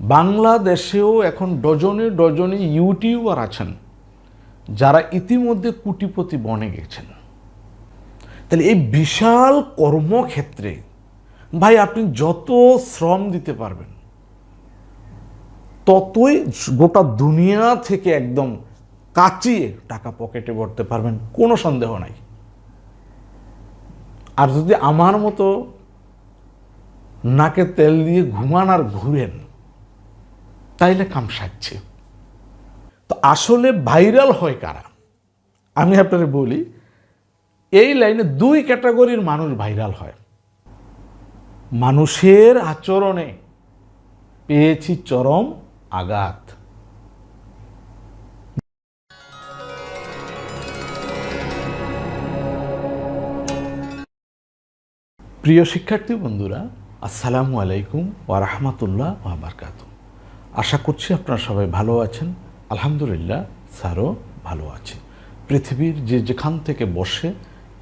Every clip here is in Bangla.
বাংলাদেশেও এখন ডজনে ডজনে ইউটিউবার আছেন, যারা ইতিমধ্যে কুটিপতি বনে গেছেন। তাহলে এই বিশাল কর্মক্ষেত্রে, ভাই আপনি যত শ্রম দিতে পারবেন, ততই গোটা দুনিয়া থেকে একদম কাচিয়ে টাকা পকেটে ভরতে পারবেন, কোনো সন্দেহ নাই। আর যদি আমার মতো নাকে তেল দিয়ে ঘুমান আর ঘুরেন তাইলে কাম সাজছে। তো আসলে ভাইরাল হয় কারা? আমি আপনাদের বলি, এই লাইনে দুই ক্যাটাগরির মানুষ ভাইরাল হয়। মানুষের আচরণে পেয়েছি চরম আঘাত। প্রিয় শিক্ষার্থী বন্ধুরা, আসসালামু আলাইকুম ওয়া রাহমাতুল্লাহ ওয়া বারাকাতু আশা করছি আপনারা সবাই ভালো আছেন। আলহামদুলিল্লাহ, স্যারও ভালো আছে পৃথিবীর যে যেখান থেকে বসে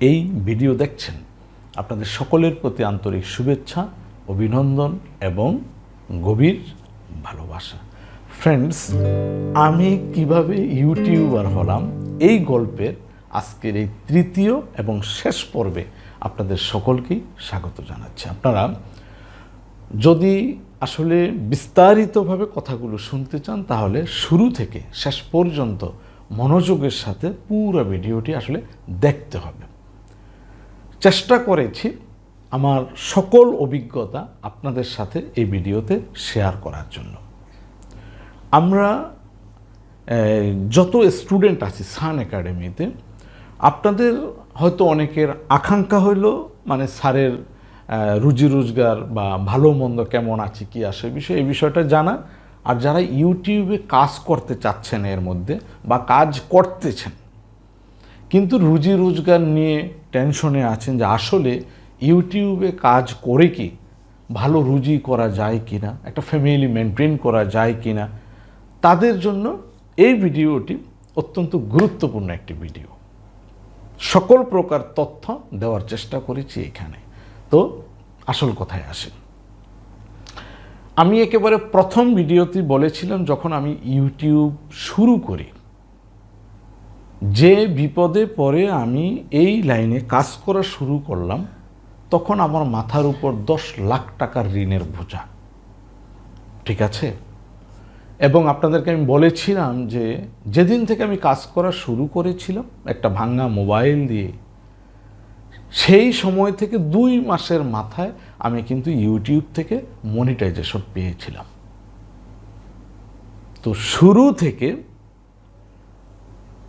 এই ভিডিও দেখছেন, আপনাদের সকলের প্রতি আন্তরিক শুভেচ্ছা, অভিনন্দন এবং গভীর ভালোবাসা। ফ্রেন্ডস আমি কীভাবে ইউটিউবার হলাম এই গল্পের আজকের এই তৃতীয় এবং শেষ পর্বে আপনাদের সকলকেই স্বাগত জানাচ্ছি। আপনারা যদি আসলে বিস্তারিতভাবে কথাগুলো শুনতে চান, তাহলে শুরু থেকে শেষ পর্যন্ত মনোযোগের সাথে পুরো ভিডিওটি আসলে দেখতে হবে। চেষ্টা করেছি আমার সকল অভিজ্ঞতা আপনাদের সাথে এই ভিডিওতে শেয়ার করার জন্য। আমরা যত স্টুডেন্ট আছি সান একাডেমিতে, আপনাদের হয়তো অনেকের আকাঙ্ক্ষা হইল মানে স্যারের রুজি রোজগার বা ভালো মন্দ কেমন আছে, কি আসে বিষয়ে, এই বিষয়টা জানা। আর যারা ইউটিউবে কাজ করতে চাচ্ছেন এর মধ্যে বা কাজ করতেছেন, কিন্তু রুজি রোজগার নিয়ে টেনশনে আছেন যে আসলে ইউটিউবে কাজ করে কি, ভালো রুজি করা যায় কি না একটা ফ্যামিলি মেনটেন করা যায় কি না তাদের জন্য এই ভিডিওটি অত্যন্ত গুরুত্বপূর্ণ একটি ভিডিও। সকল প্রকার তথ্য দেওয়ার চেষ্টা করেছি এখানে। তো আসল কথায় আসেন আমি একেবারে প্রথম ভিডিওতে বলেছিলাম যখন আমি ইউটিউব শুরু করি, যে বিপদে পরে আমি এই লাইনে কাজ করা শুরু করলাম, তখন আমার মাথার উপর দশ লাখ টাকার ঋণের বোঝা। ঠিক আছে? এবং আপনাদেরকে আমি বলেছিলাম যে, যেদিন থেকে আমি কাজ করা শুরু করেছিলাম, একটা ভাঙ্গা মোবাইল দিয়ে সেই সময় থেকে দুই মাসের মাথায় আমি কিন্তু ইউটিউব থেকে মনিটাইজেশন পেয়েছিলাম। তো শুরু থেকে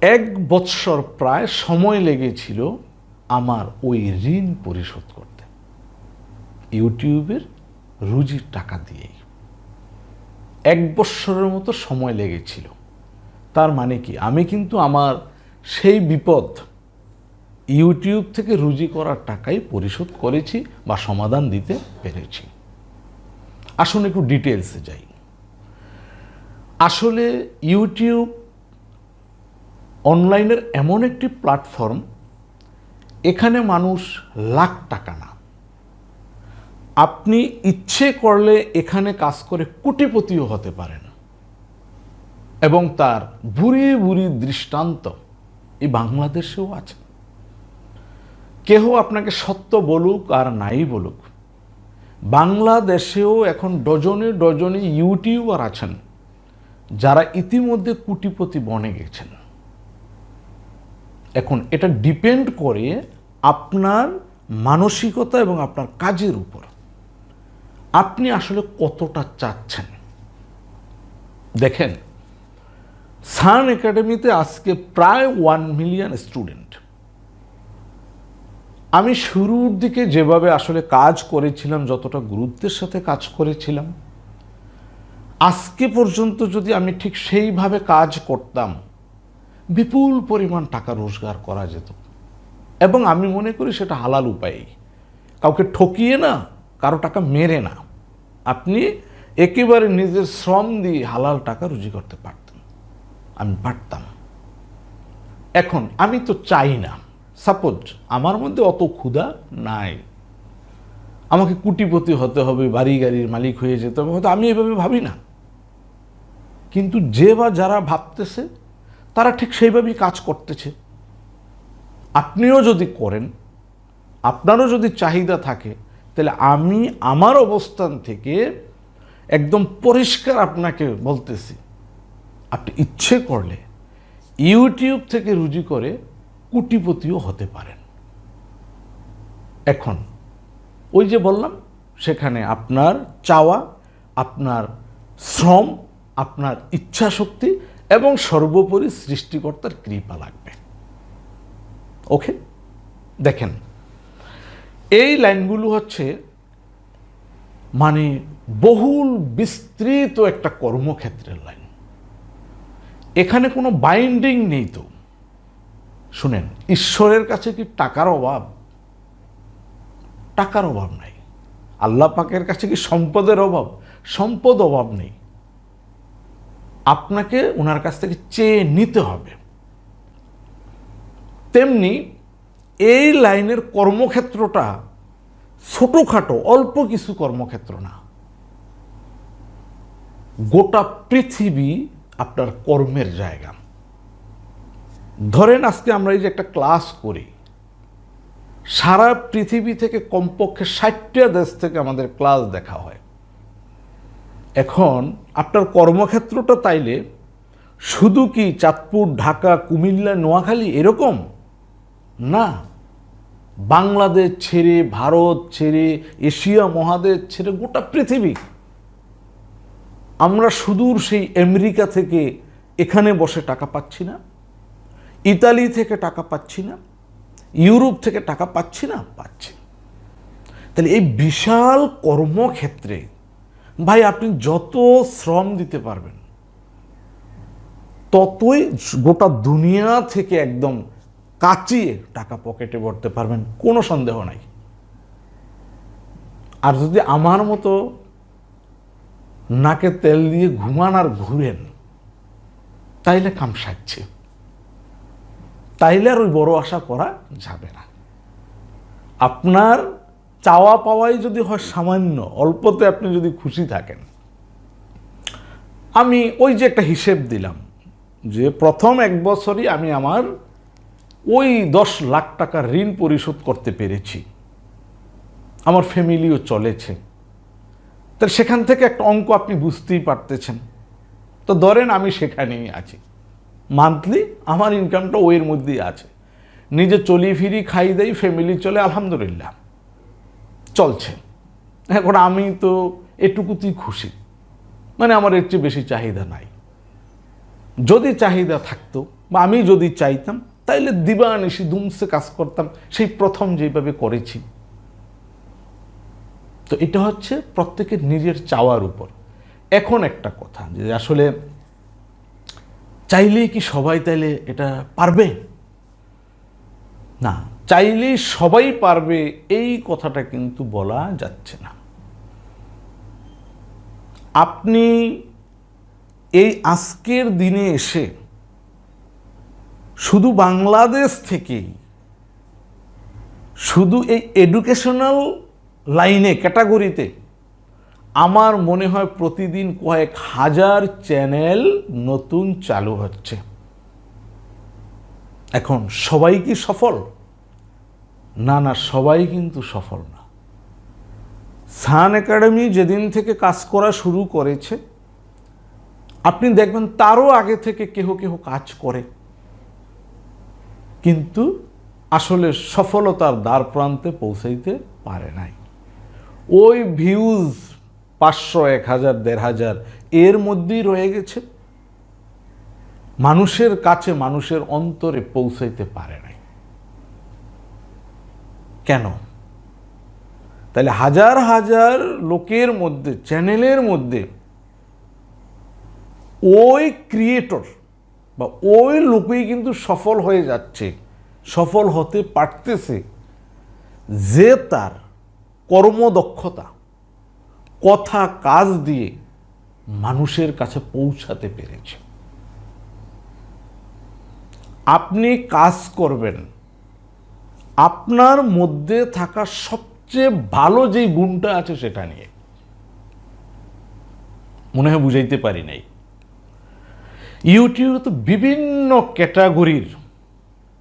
এক বৎসর প্রায় সময় লেগেছিল আমার ওই ঋণ পরিশোধ করতে। ইউটিউবের রুজির টাকা দিয়েই। এক বৎসরের মতো সময় লেগেছিল। তার মানে কি? আমি কিন্তু আমার সেই বিপদ ইউটিউব থেকে রুজি করার টাকাই পরিশোধ করেছি বা সমাধান দিতে পেরেছি। আসুন একটু ডিটেলসে যাই। আসলে ইউটিউব অনলাইনের এমন একটি প্ল্যাটফর্ম এখানে মানুষ লাখ টাকা না। আপনি ইচ্ছে করলে এখানে কাজ করে কোটিপতিও হতে পারেন এবং তার বুড়ি বুড়ি দৃষ্টান্ত এই বাংলাদেশেও আছে। কেহ আপনাকে সত্য বলুক আর নাই বলুক। বাংলাদেশেও এখন ডজনে ডজনে ইউটিউবার আছেন, যারা ইতিমধ্যে কুটিপতি বনে গেছেন। এখন এটা ডিপেন্ড করে আপনার মানসিকতা এবং আপনার কাজের উপর। আপনি আসলে কতটা চাচ্ছেন? দেখেন, সান একাডেমিতে আজকে প্রায় ওয়ান মিলিয়ন স্টুডেন্ট। আমি শুরুর দিকে যেভাবে আসলে কাজ করেছিলাম, যতটা গুরুত্বের সাথে কাজ করেছিলাম, আজকে পর্যন্ত যদি আমি ঠিক সেইভাবে কাজ করতাম, বিপুল পরিমাণ টাকা রোজগার করা যেত। এবং আমি মনে করি সেটা হালাল উপায়ে কাউকে ঠকিয়ে না, কারও টাকা মেরে না। আপনি একেবারে নিজের শ্রম দিয়ে হালাল টাকা রুজি করতে পারতেন। আমি পারতাম। এখন আমি তো চাই না। সাপোজ আমার মধ্যে অত ক্ষুধা নাই। আমাকে কুটিপতি হতে হবে, বাড়ি গাড়ির মালিক হয়ে যেতে হবে, হয়তো আমি এভাবে ভাবি না। কিন্তু যে বা যারা ভাবতেছে, তারা ঠিক সেইভাবেই কাজ করতেছে। আপনিও যদি করেন, আপনারও যদি চাহিদা থাকে, তাহলে আমি আমার অবস্থান থেকে একদম পরিষ্কার আপনাকে বলতেছি। আপনি ইচ্ছে করলে ইউটিউব থেকে রুজি করে কুটিপতিও হতে পারেন। এখন, ওই যে বললাম, সেখানে আপনার চাওয়া, আপনার শ্রম, আপনার ইচ্ছা শক্তি এবং সর্বোপরি সৃষ্টিকর্তার কৃপা লাগবে। ওকে? দেখেন, এই লাইনগুলো হচ্ছে মানে বহুল বিস্তৃত একটা কর্মক্ষেত্রের লাইন। এখানে কোনো বাইন্ডিং নেই তো। শুনেন, ঈশ্বরের কাছে কি টাকার অভাব? টাকার অভাব নাই। আল্লাহ পাকের কাছে কি সম্পদের অভাব? সম্পদ অভাব নেই। আপনাকে ওনার কাছ থেকে চেয়ে নিতে হবে। তেমনি এই লাইনের কর্মক্ষেত্রটা ছোটোখাটো, অল্প কিছু কর্মক্ষেত্র না। গোটা পৃথিবী আপনার কর্মের জায়গা। ধরেন আজকে আমরা এই যে একটা ক্লাস করি, সারা পৃথিবী থেকে কমপক্ষে ষাটটা দেশ থেকে আমাদের ক্লাস দেখা হয়। এখন আপনার কর্মক্ষেত্রটা তাইলে শুধু কি চাঁদপুর, ঢাকা, কুমিল্লা, নোয়াখালী এরকম? না। বাংলাদেশ ছেড়ে, ভারত ছেড়ে, এশিয়া মহাদেশ ছেড়ে গোটা পৃথিবী। আমরা সুদূর সেই আমেরিকা থেকে এখানে বসে টাকা পাচ্ছি না। ইতালি থেকে টাকা পাচ্ছি না, ইউরোপ থেকে টাকা পাচ্ছি না, পাচ্ছি। তাহলে এই বিশাল কর্মক্ষেত্রে ভাই আপনি যত শ্রম দিতে পারবেন, ততই গোটা দুনিয়া থেকে একদম কাচিয়ে টাকা পকেটে ভরতে পারবেন, কোনো সন্দেহ নাই। আর যদি আমার মতো নাকে তেল দিয়ে ঘুমান আর ঘুরেন, তাইলে কাম সাজছে তাইলে আর ওই বড় আশা করা যাবে না। আপনার চাওয়া পাওয়াই যদি হয় সামান্য, অল্পতে আপনি যদি খুশি থাকেন। আমি ওই যে একটা হিসেব দিলাম, যে প্রথম এক বছরই আমি আমার ওই দশ লাখ টাকার ঋণ পরিশোধ করতে পেরেছি। আমার ফ্যামিলিও চলেছে। তাহলে সেখান থেকে একটা অঙ্ক আপনি বুঝতেই পারতেছেন। তো ধরেন আমি সেখানেই আছি। মান্থলি আমার ইনকামটা ওইয়ের মধ্যেই আছে। নিজে চলি ফিরি, খাই দেই ফ্যামিলি চলে, আলহামদুলিল্লাহ। চলছে। এখন আমি তো এটুকুতেই খুশি। মানে আমার এর চেয়ে বেশি চাহিদা নাই। যদি চাহিদা থাকতো বা আমি যদি চাইতাম, তাইলে দিবানিশি দুমসে কাজ করতাম, সেই প্রথম যেভাবে করেছি। তো এটা হচ্ছে প্রত্যেকের নিজের চাওয়ার উপর। এখন একটা কথা যে আসলে চাইলেই কি সবাই তাইলে এটা পারবে? না, চাইলেই সবাই পারবে এই কথাটা কিন্তু বলা যাচ্ছে না। আপনি এই আজকের দিনে এসে শুধু বাংলাদেশ থেকেই, শুধু এই এডুকেশনাল লাইনে ক্যাটাগরিতে আমার মনে হয় প্রতিদিন কয়েক হাজার চ্যানেল নতুন চালু হচ্ছে। এখন সবাই কি সফল? না না, সবাই কিন্তু সফল না। সান একাডেমি যেদিন থেকে কাজ করা শুরু করেছে, আপনি দেখবেন তারও আগে থেকে কেহ কেহ কাজ করে। কিন্তু আসলে সফলতার দ্বার প্রান্তে পৌঁছাইতে পারে নাই। ওই ভিউজ পাঁচশো, এক হাজার, দেড় হাজার এর মধ্যেই রয়ে গেছে। মানুষের কাছে মানুষের অন্তরে পৌঁছাইতে পারে নাই। কেন? তাহলে হাজার হাজার লোকের মধ্যে, চ্যানেলের মধ্যে ওই ক্রিয়েটর বা ওই লোকই কিন্তু সফল হয়ে যাচ্ছে, সফল হতে পারতেছে যে তার কর্মদক্ষতা। কথা কাজ দিয়ে মানুষের কাছে পৌঁছাতে পেরেছে। আপনি কাজ করবেন। আপনার মধ্যে থাকা সবচেয়ে ভালো যে গুণটা আছে সেটা নিয়ে। মনে হয় বুঝাইতে পারি নাই। ইউটিউবে তো বিভিন্ন ক্যাটাগরির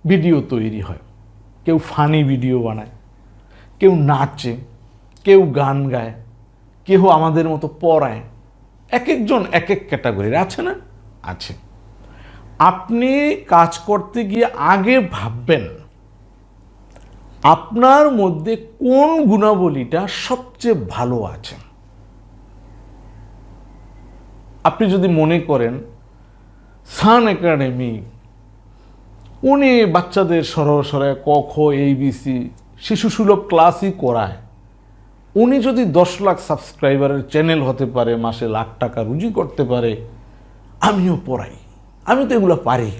ভিডিও তৈরি হয়। কেউ ফানি ভিডিও বানায়, কেউ নাচে, কেউ গান গায়। কেউ আমাদের মতো পড়ায়। এক একজন এক এক ক্যাটাগরির, আছে না? আছে। আপনি কাজ করতে গিয়ে আগে ভাববেন, আপনার মধ্যে কোন গুণাবলীটা সবচেয়ে ভালো আছে? আপনি যদি মনে করেন, সান একাডেমি, উনি বাচ্চাদের সরহ সরায় ক, খ শিশু সুলভ ক্লাসই করায়। উনি যদি দশ লাখ সাবস্ক্রাইবারের চ্যানেল হতে পারে, মাসে লাখ টাকা রুজি করতে পারে, আমিও পড়াই। আমি তো এগুলো পারি।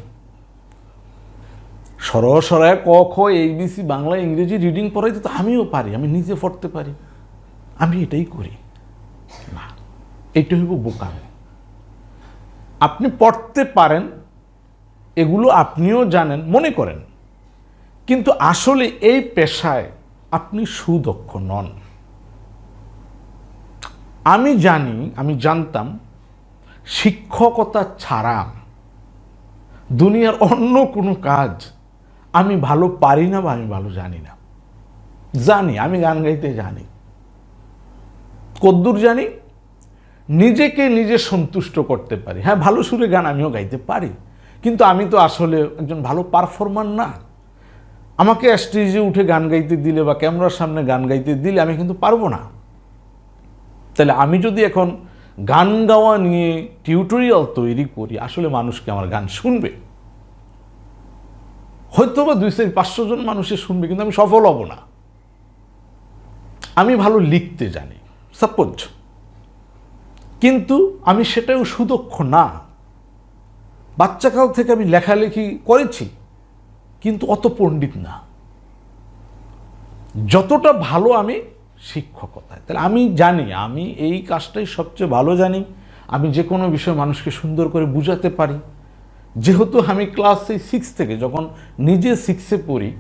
সরহ সরায় ক, খ এইবিসি বাংলা, ইংরেজি রিডিং পড়াইতে তো আমিও পারি, আমি নিজে পড়তে পারি। আমি এটাই করি। না, এটা হইব বোকামি। আপনি পড়তে পারেন, এগুলো আপনিও জানেন, মনে করেন। কিন্তু আসলে এই পেশায় আপনি সুদক্ষ নন। আমি জানি, আমি জানতাম, শিক্ষকতা ছাড়া দুনিয়ার অন্য কোনো কাজ আমি ভালো পারি না বা আমি ভালো জানি না। জানি, আমি গান গাইতে জানি। কদ্দূর জানি, নিজেকে নিজে সন্তুষ্ট করতে পারি। হ্যাঁ ভালো সুরে গান আমিও গাইতে পারি, কিন্তু আমি তো আসলে একজন ভালো পারফর্মার না। আমাকে স্টেজে উঠে গান গাইতে দিলে বা ক্যামেরার সামনে গান গাইতে দিলে আমি কিন্তু পারব না। তাহলে আমি যদি এখন গান গাওয়া নিয়ে টিউটোরিয়াল তৈরি করি, আসলে মানুষকে আমার গান শুনবে? হয়তো বা দুই চার পাঁচশো জন মানুষের শুনবে, কিন্তু আমি সফল হব না। আমি ভালো লিখতে জানি সাপোজ কিন্তু আমি সেটাও সুদক্ষ না। বাচ্চাকাল থেকে আমি লেখালেখি করেছি, কিন্তু অত পণ্ডিত না। যতটা ভালো আমি শিক্ষকতায়। তাহলে আমি জানি, আমি এই কাজটাই সবচেয়ে ভালো জানি, আমি যে কোনো বিষয় মানুষকে সুন্দর করে বুঝাতে পারি। যেহেতু আমি ক্লাস এই সিক্স থেকে, যখন নিজে সিক্সে পড়ি,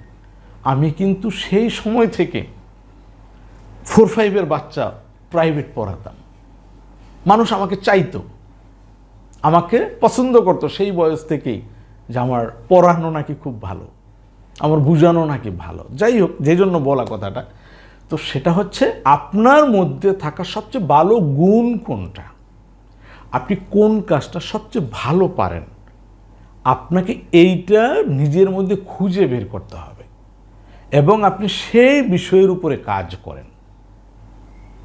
আমি কিন্তু সেই সময় থেকে ফোর ফাইভের বাচ্চা প্রাইভেট পড়াতাম। মানুষ আমাকে চাইতো, আমাকে পছন্দ করতো সেই বয়স থেকেই যে আমার পড়ানো নাকি খুব ভালো, আমার বুঝানো নাকি ভালো। যাই হোক, যে জন্য বলা কথাটা তো সেটা হচ্ছে আপনার মধ্যে থাকা সবচেয়ে ভালো গুণ কোনটা? আপনি কোন কাজটা সবচেয়ে ভালো পারেন? আপনাকে এইটা নিজের মধ্যে খুঁজে বের করতে হবে এবং আপনি সেই বিষয়ের উপরে কাজ করেন।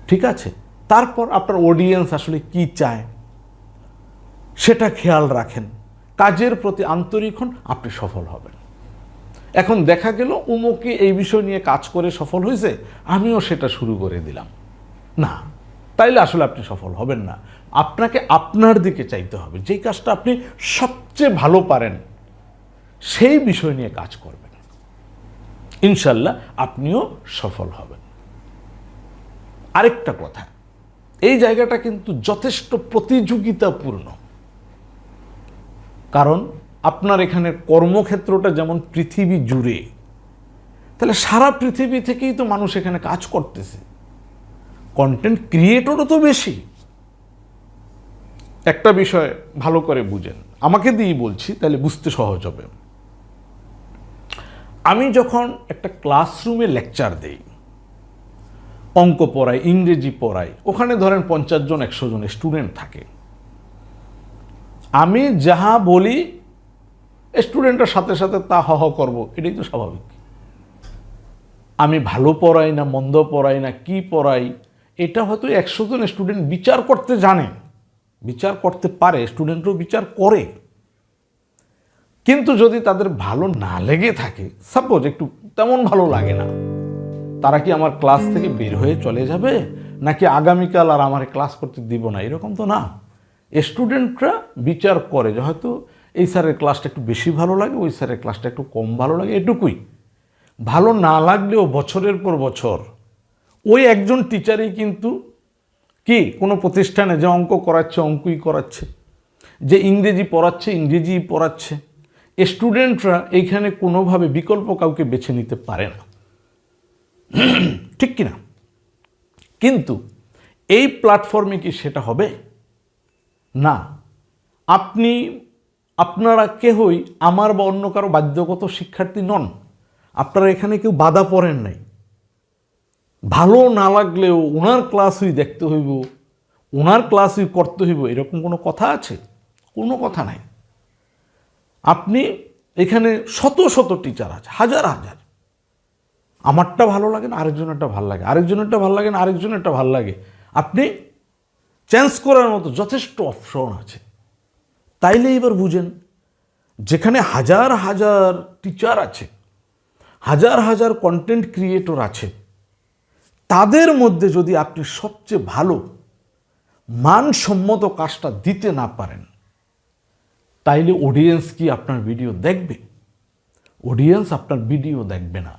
ঠিক আছে? তারপর আপনার অডিয়েন্স আসলে কি চায়? সেটা খেয়াল রাখেন। কাজের প্রতি আন্তরিক হন, আপনি সফল হবেন। এখন দেখা গেল উমুকে এই বিষয় নিয়ে কাজ করে সফল হয়েছে, আমিও সেটা শুরু করে দিলাম। না, তাইলে আসলে আপনি সফল হবেন না। আপনাকে আপনার দিকে চাইতে হবে। যেই কাজটা আপনি সবচেয়ে ভালো পারেন, সেই বিষয় নিয়ে কাজ করবেন। ইনশাল্লাহ আপনিও সফল হবেন। আরেকটা কথা, এই জায়গাটা কিন্তু যথেষ্ট প্রতিযোগিতাপূর্ণ। কারণ আপনার এখানে কর্মক্ষেত্রটা যেমন পৃথিবী জুড়ে, তাহলে সারা পৃথিবী থেকেই তো মানুষ এখানে কাজ করতেছে। কন্টেন্ট ক্রিয়েটরও তো বেশি। একটা বিষয় ভালো করে বুঝেন। আমাকে দিয়েই বলছি, তাহলে বুঝতে সহজ হবে। আমি যখন একটা ক্লাসরুমে লেকচার দেই, অঙ্ক পড়াই, ইংরেজি পড়াই, ওখানে ধরেন পঞ্চাশ জন, একশো জন স্টুডেন্ট থাকে। আমি যাহা বলি স্টুডেন্টের সাথে সাথে তা হহ করব, এটাই তো স্বাভাবিক। আমি ভালো পড়াই না, মন্দ পড়াই না, কি পড়াই, এটা হয়তো একশো জন স্টুডেন্ট বিচার করতে জানে। বিচার করতে পারে স্টুডেন্টও বিচার করে। কিন্তু যদি তাদের ভালো না লেগে থাকে সাপোজ একটু তেমন ভালো লাগে না, তারা কি আমার ক্লাস থেকে বের হয়ে চলে যাবে? নাকি আগামীকাল আর আমার ক্লাস করতে দিব না? এরকম তো না। স্টুডেন্টরা বিচার করে যে হয়তো এই স্যারের ক্লাসটা একটু বেশি ভালো লাগে, ওই স্যারের ক্লাসটা একটু কম ভালো লাগে, এটুকুই। ভালো না লাগলেও বছরের পর বছর ওই একজন টিচারই কিন্তু কি, কোনো প্রতিষ্ঠানে যে অঙ্ক করাচ্ছে, অঙ্কই করাচ্ছে, যে ইংরেজি পড়াচ্ছে ইংরেজি পড়াচ্ছে স্টুডেন্টরা এইখানে কোনোভাবে বিকল্প কাউকে বেছে নিতে পারে না। ঠিক কিনা? কিন্তু এই প্ল্যাটফর্মে কি সেটা হবে? না। আপনি আপনারা কেহই আমার বা অন্য কারও বাধ্যগত শিক্ষার্থী নন। আপনারা এখানে কেউ বাধা পড়েন নাই। ভালো না লাগলেও ওনার ক্লাসই দেখতে হইব ওনার ক্লাসই করতে হইব, এরকম কোনো কথা আছে? কোনো কথা নাই। আপনি এখানে শত শত টিচার আছে, হাজার হাজার। আমারটা ভালো লাগে না, আরেকজনেরটা ভালো লাগে। আরেকজনেরটা ভালো লাগে না, আরেকজনেরটা ভালো লাগে। আপনি চেঞ্জ করার মতো যথেষ্ট অপশন আছে। তাইলে এবার বুঝেন, যেখানে হাজার হাজার টিচার আছে, হাজার হাজার কন্টেন্ট ক্রিয়েটর আছে, তাদের মধ্যে যদি আপনি সবচেয়ে ভালো, মানসম্মত কাজটা দিতে না পারেন, তাইলে অডিয়েন্স কি আপনার ভিডিও দেখবে? অডিয়েন্স আপনার ভিডিও দেখবে না।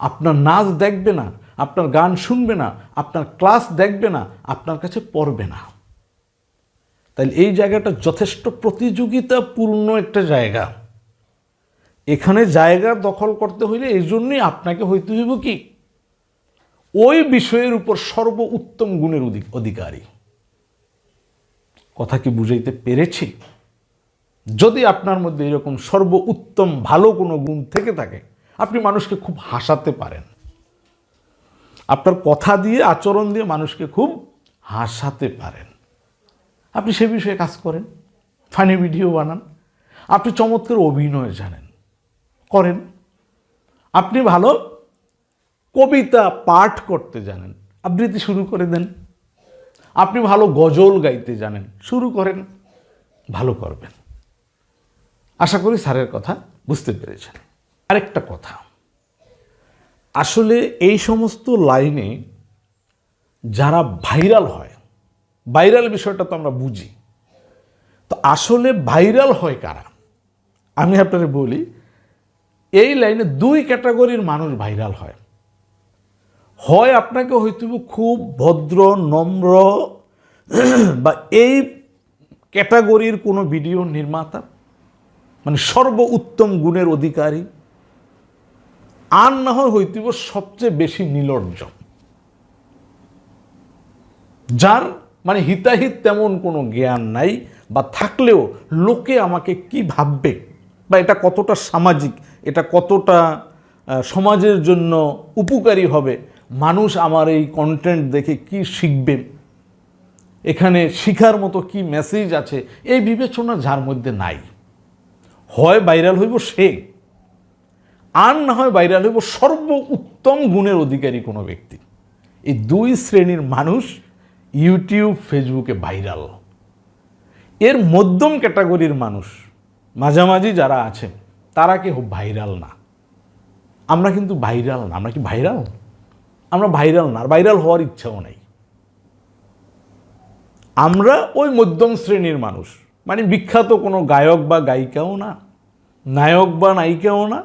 আপনার নাচ দেখবে না, আপনার গান শুনবে না, আপনার ক্লাস দেখবে না, আপনার কাছে পড়বে না। তাইলে এই জায়গাটা যথেষ্ট প্রতিযোগিতাপূর্ণ একটা জায়গা। এখানে জায়গা দখল করতে হইলে এই জন্যই আপনাকে হইতে হইব কি? ওই বিষয়ের উপর সর্ব উত্তম গুণের অধিক অধিকারী। কথা কি বুঝাইতে পেরেছি? যদি আপনার মধ্যে এরকম সর্ব উত্তম ভালো কোনো গুণ থেকে থাকে, আপনি মানুষকে খুব হাসাতে পারেন। আপনার কথা দিয়ে, আচরণ দিয়ে মানুষকে খুব হাসাতে পারেন। আপনি সে বিষয়ে কাজ করেন ফানি ভিডিও বানান, আপনি চমৎকার অভিনয় জানেন, করেন। আপনি ভালো কবিতা, পাঠ করতে জানেন, আবৃত্তি শুরু করে দেন। আপনি ভালো গজল গাইতে জানেন, শুরু করেন, ভালো করবেন। আশা করি স্যারের কথা বুঝতে পেরেছেন। আরেকটা কথা, আসলে এই সমস্ত লাইনে যারা ভাইরাল হয় ভাইরাল বিষয়টা তো আমরা বুঝি। তো আসলে ভাইরাল হয় কারা? আমি আপনাদের বলি, এই লাইনে দুই ক্যাটাগরির মানুষ ভাইরাল হয়। হয় আপনাকে হয়তো খুব ভদ্র, নম্র, বা এই ক্যাটাগরির কোনো ভিডিও নির্মাতা মানে সর্ব উত্তম গুণের অধিকারী, আর না হয় হইতিব সবচেয়ে বেশি নিলর্জন যার মানে হিতাহিত তেমন কোনো জ্ঞান নাই বা থাকলেও লোকে আমাকে কি ভাববে? বা এটা কতটা সামাজিক? এটা কতটা সমাজের জন্য উপকারী হবে? মানুষ আমার এই কন্টেন্ট দেখে কি শিখবে? এখানে শিখার মতো কি মেসেজ আছে? এই বিবেচনা যার মধ্যে নাই। হয় ভাইরাল হইব সে, আর না হয় ভাইরাল হইব সর্ব উত্তম গুণের অধিকারী কোনো ব্যক্তি। এই দুই শ্রেণির মানুষ ইউটিউব, ফেসবুকে ভাইরাল। এর মধ্যম ক্যাটাগরির মানুষ, মাঝামাঝি যারা আছে তারা কেউ ভাইরাল না। আমরা কিন্তু ভাইরাল না। আমরা কি ভাইরাল? আমরা ভাইরাল না। ভাইরাল হওয়ার ইচ্ছাও নাই। আমরা ওই মধ্যম শ্রেণির মানুষ। মানে বিখ্যাত কোনো গায়ক বা গায়িকাও না, নায়ক বা নায়িকাও না।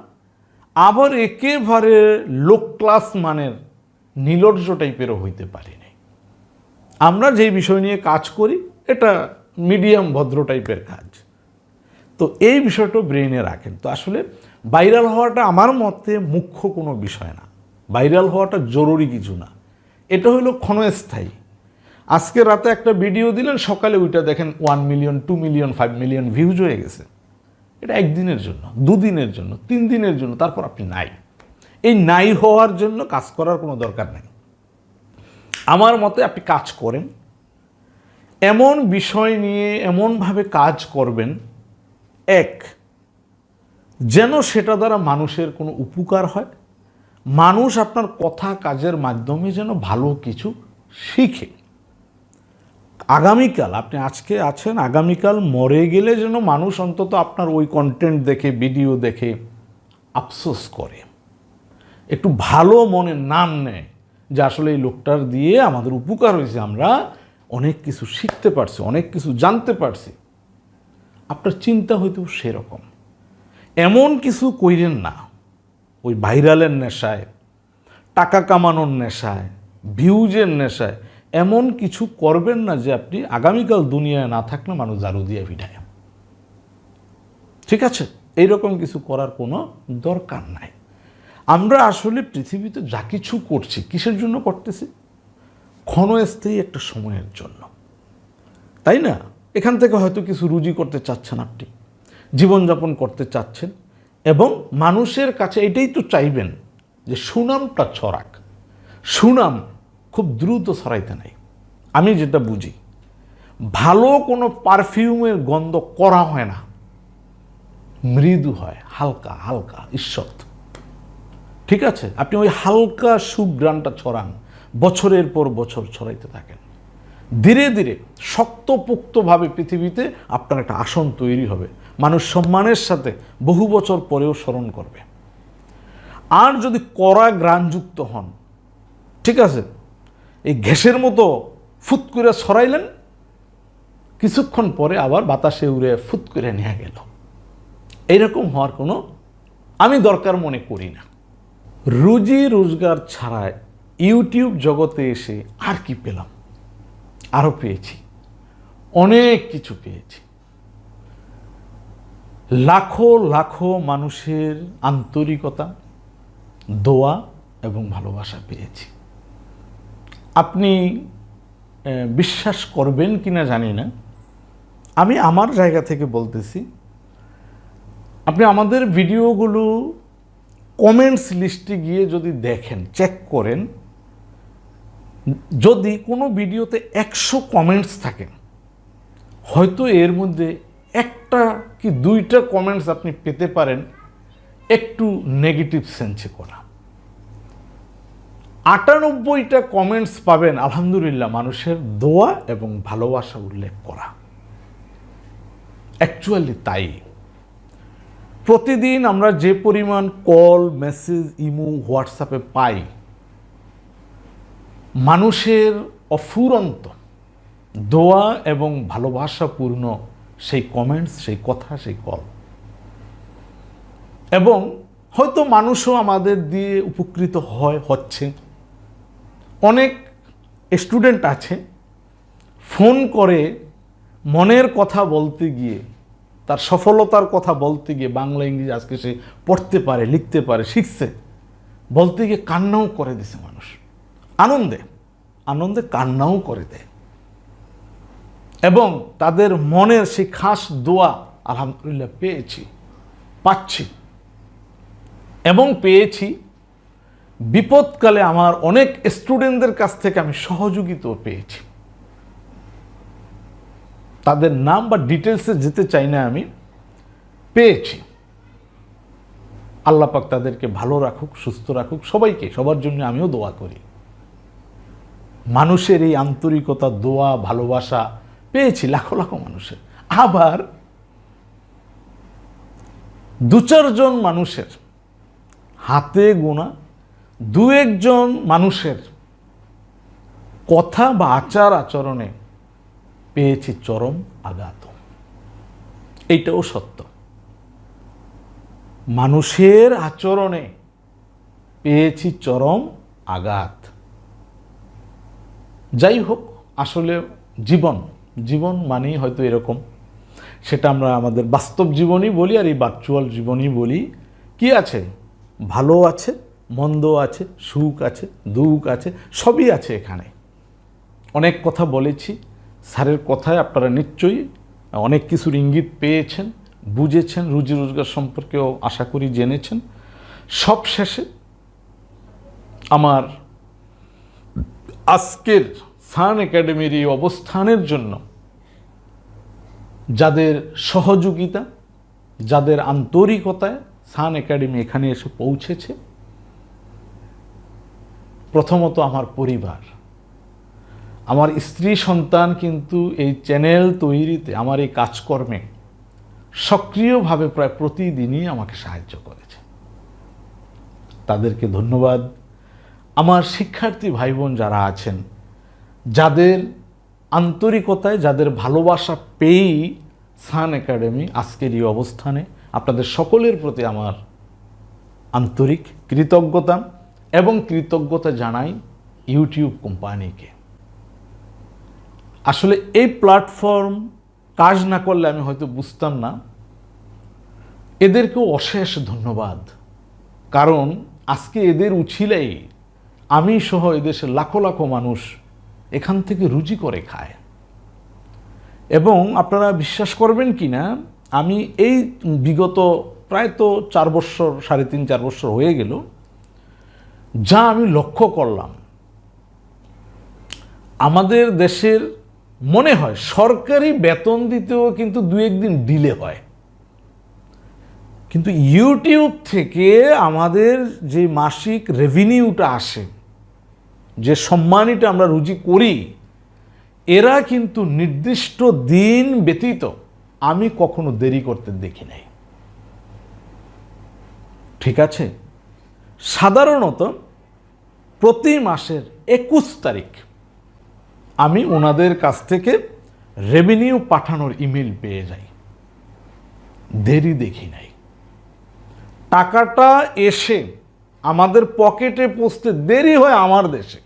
আবার একেবারে লো ক্লাস মানের নীলর্য টাইপেরও হইতে পারি আমরা যেই বিষয় নিয়ে কাজ করি, এটা মিডিয়াম ভদ্র টাইপের কাজ। তো এই বিষয়টা ব্রেনে রাখেন। তো আসলে ভাইরাল হওয়াটা আমার মতে মুখ্য কোনো বিষয় না। ভাইরাল হওয়াটা জরুরি কিছু না। এটা হলো ক্ষণস্থায়ী। আজকে রাতে একটা ভিডিও দিলেন, সকালে ওইটা দেখেন one million two million five million views হয়ে গেছে। এটা একদিনের জন্য, দুদিনের জন্য, তিন দিনের জন্য, তারপর আপনি নাই। এই নাই হওয়ার জন্য কাজ করার কোনো দরকার নেই। আমার মতে আপনি কাজ করেন, এমন বিষয় নিয়ে এমনভাবে কাজ করবেন, এক, যেন সেটা দ্বারা মানুষের কোনো উপকার হয়। মানুষ আপনার কথা কাজের মাধ্যমে যেন ভালো কিছু শিখে। আগামীকাল, আপনি আজকে আছেন, আগামীকাল মরে গেলে যেন মানুষ অন্তত আপনার ওই কন্টেন্ট দেখে ভিডিও দেখে, আফসোস করে। একটু ভালো মনে নাম নেয়। যে আসলে এই লোকটার দিয়ে আমাদের উপকার হয়েছে, আমরা অনেক কিছু শিখতে পারছি, অনেক কিছু জানতে পারছি। আপনার চিন্তা হয়তো সেরকম। এমন কিছু কইরেন না। ওই ভাইরালের নেশায়, টাকা কামানোর নেশায়, ভিউজের নেশায় এমন কিছু করবেন না যে আপনি আগামীকাল দুনিয়ায় না থাকলে মানুষ জারু দিয়ে পিঠায় ঠিক আছে? এইরকম কিছু করার কোনো দরকার নাই। আমরা আসলে পৃথিবীতে যা কিছু করছি, কিসের জন্য করতেছি? ক্ষণস্থায়ী একটা সময়ের জন্য। তাই না? এখান থেকে হয়তো কিছু রুজি করতে চাচ্ছেন আপনি, জীবনযাপন করতে চাচ্ছেন, এবং মানুষের কাছে এটাই তো চাইবেন যে সুনামটা ছড়াক। সুনাম খুব দ্রুত ছড়াইতে নাই। আমি যেটা বুঝি, ভালো কোনো পারফিউমের গন্ধ করা হয় না। মৃদু হয়, হালকা হালকা ঈশ্বর ঠিক আছে? আপনি ওই হালকা সুগ্রানটা ছড়ান। বছরের পর বছর ছড়াইতে থাকেন। ধীরে ধীরে শক্তপোক্তভাবে পৃথিবীতে আপনার একটা আসন তৈরি হবে। মানুষ সম্মানের সাথে বহু বছর পরেও স্মরণ করবে। আর যদি কড়া গ্রানযুক্ত হন, ঠিক আছে? এই ঘেসের মতো ফুত করে ছড়াইলেন, কিছুক্ষণ পরে আবার বাতাসে উড়ে ফুত করে নিয়ে গেল। এইরকম হওয়ার কোনো আমি দরকার মনে করি না। রুজি রোজগার ছাড়াই ইউটিউব জগতে এসে আর কি পেলাম? আরও পেয়েছি। অনেক কিছু পেয়েছি। লাখো লাখো মানুষের আন্তরিকতা, দোয়া এবং ভালোবাসা পেয়েছি। আপনি বিশ্বাস করবেন কিনা জানি না। আমি আমার জায়গা থেকে বলতেছি, আপনি আমাদের ভিডিওগুলো কমেন্টস লিস্টে গিয়ে যদি দেখেন চেক করেন, যদি কোনো ভিডিওতে একশো কমেন্টস থাকে, হয়তো এর মধ্যে একটা কি দুইটা কমেন্টস আপনি পেতে পারেন একটু নেগেটিভ সেন্সে করা। আটানব্বইটা কমেন্টস পাবেন, আলহামদুলিল্লাহ, মানুষের দোয়া এবং ভালোবাসা উল্লেখ করা। অ্যাকচুয়ালি তাই। প্রতিদিন আমরা যে পরিমাণ কল, মেসেজ, ইমো, হোয়াটসঅ্যাপে পাই, মানুষের অফুরন্ত দোয়া এবং ভালোবাসাপূর্ণ সেই কমেন্টস সেই কথা, সেই কল এবং হয়তো মানুষও আমাদের দিয়ে উপকৃত হয়, হচ্ছে। অনেক স্টুডেন্ট আছে ফোন করে মনের কথা বলতে গিয়ে তার সফলতার কথা বলতে গিয়ে বাংলা ইংরেজি আজকে সে পড়তে পারে, লিখতে পারে, শিখছে। বলতে গিয়ে কান্নাও করে দিছে মানুষ। আনন্দে আনন্দে কান্নাও করে দেয়। এবং তাদের মনের সেই খাস দোয়া আলহামদুলিল্লাহ পেয়েছি, পাচ্ছি। এবং পেয়েছি, বিপদকালে আমার অনেক স্টুডেন্টদের কাছ থেকে আমি সহযোগিতাও পেয়েছি। তাদের নাম বা ডিটেলসে যেতে চাই না আমি, পেয়েছি। আল্লাহ পাক তাদেরকে ভালো রাখুক, সুস্থ রাখুক, সবাইকে, সবার জন্য আমিও দোয়া করি। মানুষের এই আন্তরিকতা, দোয়া, ভালোবাসা পেয়েছি লাখো লাখো মানুষের। আবার দু চারজন মানুষের হাতে গোনা, দু একজন মানুষের কথা বা আচার আচরণে পেয়েছি চরম আঘাত এইটাও সত্য। মানুষের আচরণে পেয়েছি চরম আঘাত। যাই হোক, আসলে জীবন জীবন মানেই হয়তো এরকম। সেটা আমরা আমাদের বাস্তব জীবনই বলি আর এই ভার্চুয়াল জীবনই বলি। কি আছে? ভালো আছে মন্দ আছে, সুখ আছে, দুঃখ আছে, সবই আছে এখানে। অনেক কথা বলেছি স্যারের কথায় আপনারা নিশ্চয়ই অনেক কিছুর ইঙ্গিত পেয়েছেন, বুঝেছেন, রুজি রোজগার সম্পর্কেও আশা করি জেনেছেন। সব শেষে আমার আজকের সান একাডেমির এই অবস্থানের জন্য যাদের সহযোগিতা, যাদের আন্তরিকতায় সান একাডেমি এখানে এসে পৌঁছেছে, প্রথমত আমার পরিবার। আমার স্ত্রী সন্তান কিন্তু এই চ্যানেল তৈরিতে, আমার এই কাজকর্মে সক্রিয়ভাবে প্রায় প্রতিদিনই আমাকে সাহায্য করেছে। তাদেরকে ধন্যবাদ। আমার শিক্ষার্থী ভাই বোন যারা আছেন, যাদের আন্তরিকতায়, যাদের ভালোবাসা পেয়েই সান একাডেমি আজকের এই অবস্থানে, আপনাদের সকলের প্রতি আমার আন্তরিক কৃতজ্ঞতা এবং কৃতজ্ঞতা জানাই ইউটিউব কোম্পানিকে। আসলে এই প্ল্যাটফর্ম কাজ না করলে আমি হয়তো বুঝতাম না। এদেরকেও অশেষ ধন্যবাদ। কারণ আজকে এদের উছিলেই আমি সহ এদেশের লাখো লাখো মানুষ এখান থেকে রুজি করে খায়। এবং আপনারা বিশ্বাস করবেন কি না, আমি এই বিগত প্রায় তো চার বছর, সাড়ে তিন, চার বছর হয়ে গেল, যা আমি লক্ষ্য করলাম। আমাদের দেশের মনে হয় সরকারি বেতন দিতেও কিন্তু দু একদিন ডিলে হয়। কিন্তু ইউটিউব থেকে আমাদের যে মাসিক রেভিনিউটা আসে, যে সম্মানিটা আমরা রুজি করি, এরা কিন্তু নির্দিষ্ট দিন ব্যতীত আমি কখনো দেরি করতে দেখি নাই। ঠিক আছে? সাধারণত প্রতি মাসের একুশ তারিখ আমি ওনাদের কাছ থেকে রেভিনিউ পাঠানোর ইমেল পেয়ে যাই। দেরি দেখি নাই। টাকাটা এসে আমাদের পকেটে পৌঁছতে দেরি হয় আমার দেশে।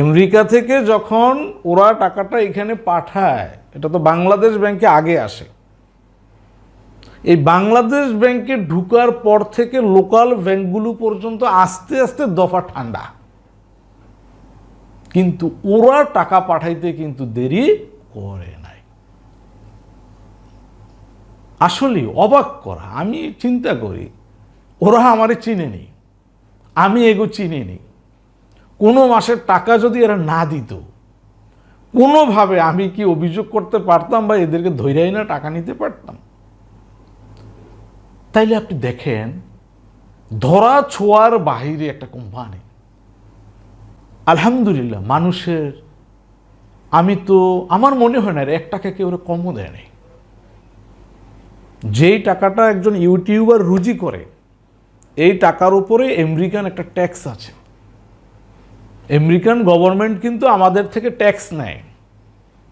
আমেরিকা থেকে যখন ওরা টাকাটা এখানে পাঠায়, এটা তো বাংলাদেশ ব্যাংকে আগে আসে। এই বাংলাদেশ ব্যাংকে ঢুকার পর থেকে লোকাল ব্যাংকগুলো পর্যন্ত আস্তে আস্তে দফা ঠান্ডা। কিন্তু ওরা টাকা পাঠাইতে কিন্তু দেরি করে নাই। আসলে অবাক করা, আমি চিন্তা করি, ওরা আমারে চিনে নেই আমি এগো চিনে নেই কোনো মাসের টাকা যদি এরা না দিত, কোনোভাবে আমি কি অভিযোগ করতে পারতাম বা এদেরকে ধৈর্যাই না টাকা নিতে পারতাম? তাইলে আপনি দেখেন, ধরা ছোঁয়ার বাহিরে একটা কোম্পানি আলহামদুলিল্লাহ, মানুষের, আমি তো, আমার মনে হয় না এক টাকা কেউ কমও দেয় নাই। যেই টাকাটা একজন ইউটিউবার রুজি করে, এই টাকার উপরে আমেরিকান একটা ট্যাক্স আছে। আমেরিকান গভর্নমেন্ট কিন্তু আমাদের থেকে ট্যাক্স নেয়।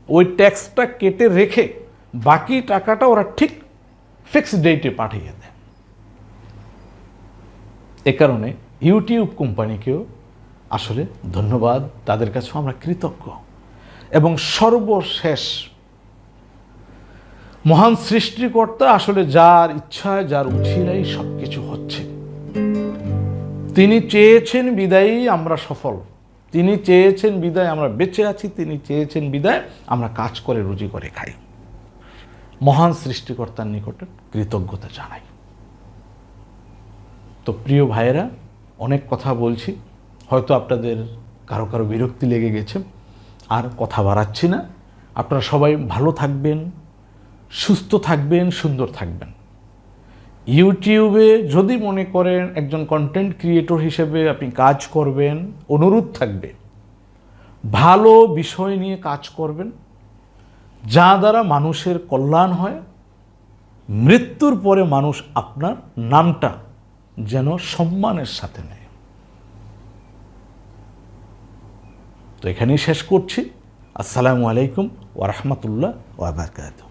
ওই ট্যাক্সটা কেটে রেখে বাকি টাকাটা ওরা ঠিক ফিক্সড ডেটে পাঠিয়ে দেয়। এ কারণে ইউটিউব কোম্পানিকেও আসলে ধন্যবাদ, তাদের কাছেও আমরা কৃতজ্ঞ। এবং সর্বশেষ মহান সৃষ্টিকর্তা আসলে যার ইচ্ছায়, যার উছিলাই সব কিছু হচ্ছে। তিনি চেয়েছেন বিদায়ী আমরা সফল। তিনি চেয়েছেন বিদায় আমরা বেঁচে আছি, তিনি চেয়েছেন বিদায় আমরা কাজ করে, রুজি করে খাই। মহান সৃষ্টিকর্তার নিকটে কৃতজ্ঞতা জানাই। তো প্রিয় ভাইয়েরা, অনেক কথা বলছি। হয়তো আপনাদের কারও কারও বিরক্তি লেগে গেছে, আর কথা বাড়াচ্ছি না। আপনারা সবাই ভালো থাকবেন, সুস্থ থাকবেন, সুন্দর থাকবেন। ইউটিউবে যদি মনে করেন একজন কন্টেন্ট ক্রিয়েটর হিসেবে আপনি কাজ করবেন, অনুরোধ থাকবে, ভালো বিষয় নিয়ে কাজ করবেন, যা দ্বারা মানুষের কল্যাণ হয়, মৃত্যুর পরে মানুষ আপনার নামটা যেন সম্মানের সাথে নেয়। তো এখানেই শেষ করছি। আসসালামু আলাইকুম ওরহমতুল্লাহ ওয়াবারকাতুহ